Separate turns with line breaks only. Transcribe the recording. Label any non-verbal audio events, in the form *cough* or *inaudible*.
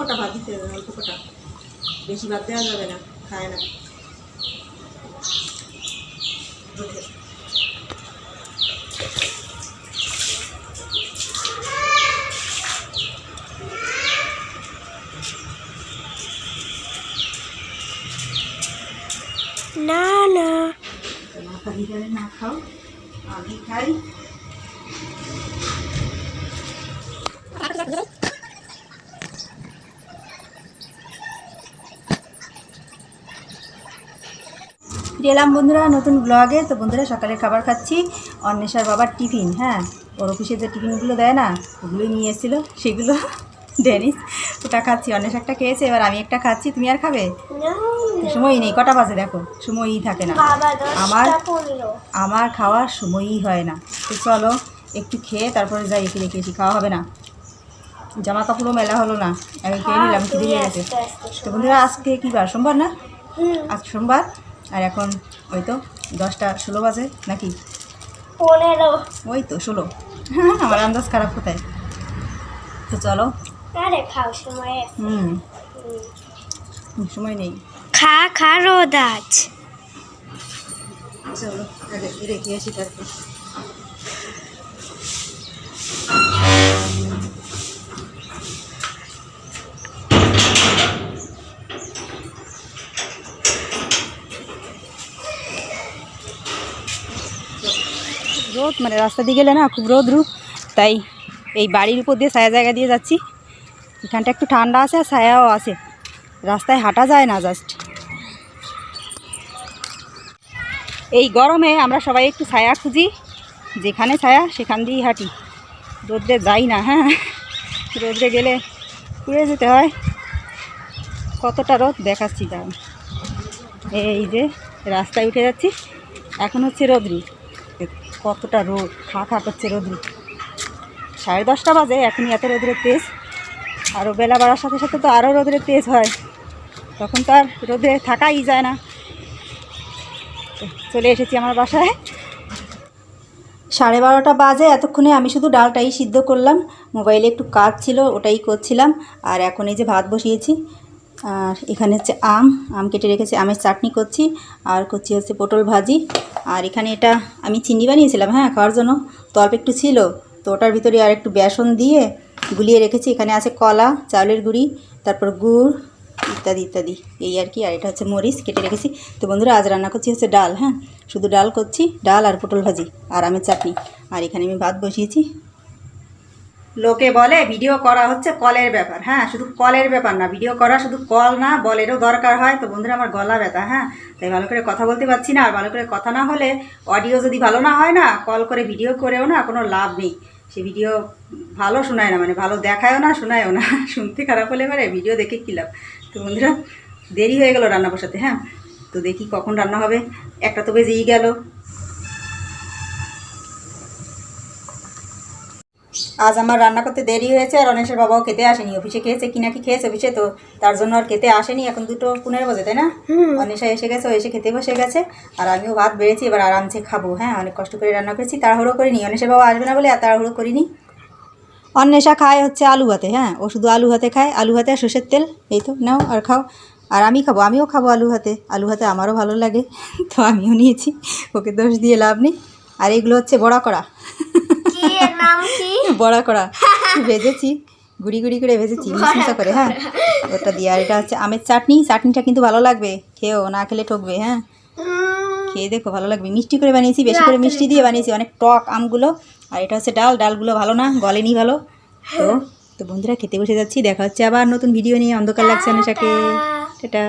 কটা ভাত দিতে হবে? অল্প কটা। বেশি ভাত দেওয়া যাবে না খায় না।
না না।
মাথা ভিতরে না খাও আমি খাই। ফিরে এলাম বন্ধুরা নতুন ব্লগে তো বন্ধুরা সকালে খাবার খাচ্ছি। অন্বেষার বাবার টিফিন হ্যাঁ? ওর অফিসে যে টিফিনগুলো দেয় না ওগুলোই নিয়ে এসেছিল। সেগুলো *laughs* ডেনিস ওটা খাচ্ছি। অন্বেষ একটা খেয়েছে এবার আমি একটা খাচ্ছি। তুমি আর খাবে? সময়ই নেই। কটা বাজে দেখো? সময়ই থাকে না। আমার আমার খাওয়ার সময়ই হয় না। তো চলো একটু খেয়ে তারপরে যাই একে রেখেছি খাওয়া হবে না। জামা কাপড়ও মেলা হলো না। আমি খেয়ে নিলাম খিদে গেছে। তো বন্ধুরা আজকে কী বার? সোমবার না? আজ সোমবার। আর এখন ওই তো দশটা ষোলো বাজে নাকি?
পনেরো।
ওই তো ষোলো। *laughs* আমার আন্দাজ খারাপ কোথায়? তো চলো।
আরে খাও সময়
হুম। হুম, সময় নেই।
খা খা রোদ আজ।
চলো আগে রেখে আসি তারপর। রোদ মানে রাস্তা দিয়ে গেলে না খুব রোদ রু তাই এই বাড়ির উপর দিয়ে ছায়া জায়গা দিয়ে যাচ্ছি। এখানটা একটু ঠান্ডা আছে আর ছায়াও আছে। রাস্তায় হাঁটা যায় না জাস্ট এই গরমে আমরা সবাই একটু ছায়া খুঁজি। যেখানে ছায়া, সেখান দিয়েই হাঁটি। রোদ্রে যাই না হ্যাঁ। রোদ্রে গেলে পুড়ে যেতে হয়। কতটা রোদ দেখাচ্ছি দাঁড়ান এই যে রাস্তায় উঠে যাচ্ছি। এখন হচ্ছে রোদ্রি কতটা রোদ খা খা করছে রোদ্রি। সাড়ে দশটা বাজে, এখনই এত রোদ্রের তেজ। আরও বেলা বাড়ার সাথে সাথে তো আরও রোদ্রের তেজ হয়। তখন তো আর রোদে থাকাই যায় না। চলে এসেছি আমার বাসায়। সাড়ে বারোটা বাজে, এতক্ষণে আমি শুধু ডালটাই সিদ্ধ করলাম। মোবাইলে একটু কাজ ছিল, ওটাই করছিলাম। আর এখন এই যে ভাত বসিয়েছি। আর এখানে হচ্ছে আম আম কেটে রেখেছি, আমের চাটনি করছি, আর করছি হচ্ছে পটল ভাজি। আর এখানে এটা আমি চিনি বানিয়েছিলাম হ্যাঁ খাওয়ার জন্য। তো অল্প একটু ছিল, তো ওটার ভিতরে আর একটু বেসন দিয়ে গুলিয়ে রেখেছি। এখানে আছে কলা, চাউলের গুঁড়ি, তারপর গুড় ইত্যাদি ইত্যাদি। এই আর কি, আর এটা হচ্ছে মরিচ কেটে রেখেছি। তো বন্ধুরা, আজ রান্না করছি হচ্ছে ডাল হ্যাঁ? শুধু ডাল করছি, ডাল আর পটল ভাজি আর আমের চাটনি। আর এখানে আমি ভাত বসিয়েছি। লোকে বলে, ভিডিও করা হচ্ছে কলের ব্যাপার। হ্যাঁ শুধু কলের ব্যাপার না, ভিডিও করা শুধু কল না, বলেরও দরকার হয়। তো বন্ধুরা, আমার গলা ব্যথা হ্যাঁ? তাই ভালো করে কথা বলতে পারছি না। আর ভালো করে কথা না হলে অডিও যদি ভালো না হয় না, কল করে ভিডিও করেও না কোনো লাভ নেই। সে ভিডিও ভালো শোনায় না মানে ভালো দেখায়ও না, শোনায়ও না। *laughs* শুনতে খারাপ হলে এবারে ভিডিও দেখে কী লাভ? তো বন্ধুরা, দেরি হয়ে গেল রান্না বসাতে হ্যাঁ? তো দেখি কখন রান্না হবে। একটা তো বেজেই গেল। আজ আমার রান্না করতে দেরি হয়েছে আর অনেশের বাবাও খেতে আসেনি। অফিসে খেয়েছে কি নাকি খেয়েছে অফিসে তো তার জন্য আর খেতে আসেনি। এখন দুটো পনেরো বাজে তাই না? অনেশা এসে গেছে ও এসে খেতে বসে গেছে আর আমিও ভাত বেড়েছি এবার আরামসে খাব। হ্যাঁ অনেক কষ্ট করে রান্না করেছি তাড়াহুড়ো করিনি। অনেশের বাবা আসবে না বলে আর তাড়াহুড়ো করিনি। অন্বেষা খায় হচ্ছে আলু ভাতে হ্যাঁ ও শুধু আলু ভাতে খায় আলু ভাতে আর সর্ষের তেল এই তো নাও আর খাও। আর আমি খাব আমিও খাব আলু ভাতে আলু ভাতে আমারও ভালো লাগে তো আমিও নিয়েছি ওকে দোষ দিয়ে লাভ নেই। আর এগুলো হচ্ছে বড়া করা।
নাম কি? *laughs*
বড়া করা ভেজেছি গুড়ি গুড়ি করে ভেজেছি মিশমিশা করে হ্যাঁ। ওটা দিয়ে আর এটা হচ্ছে আমের চাটনি। চাটনিটা কিন্তু ভালো লাগবে। খেয়েও না খেলে ঠকবে হ্যাঁ। খেয়ে দেখো ভালো লাগবে। মিষ্টি করে বানিয়েছি বেশি করে মিষ্টি দিয়ে বানিয়েছি। অনেক টক আমগুলো। আর এটা হচ্ছে ডাল। ডালগুলো ভালো না গলেনি ভালো। তো তো বন্ধুরা খেতে বসে যাচ্ছি। দেখা হচ্ছে আবার নতুন ভিডিও নিয়ে। অন্ধকার লাগছে অনুষাকে টাটা।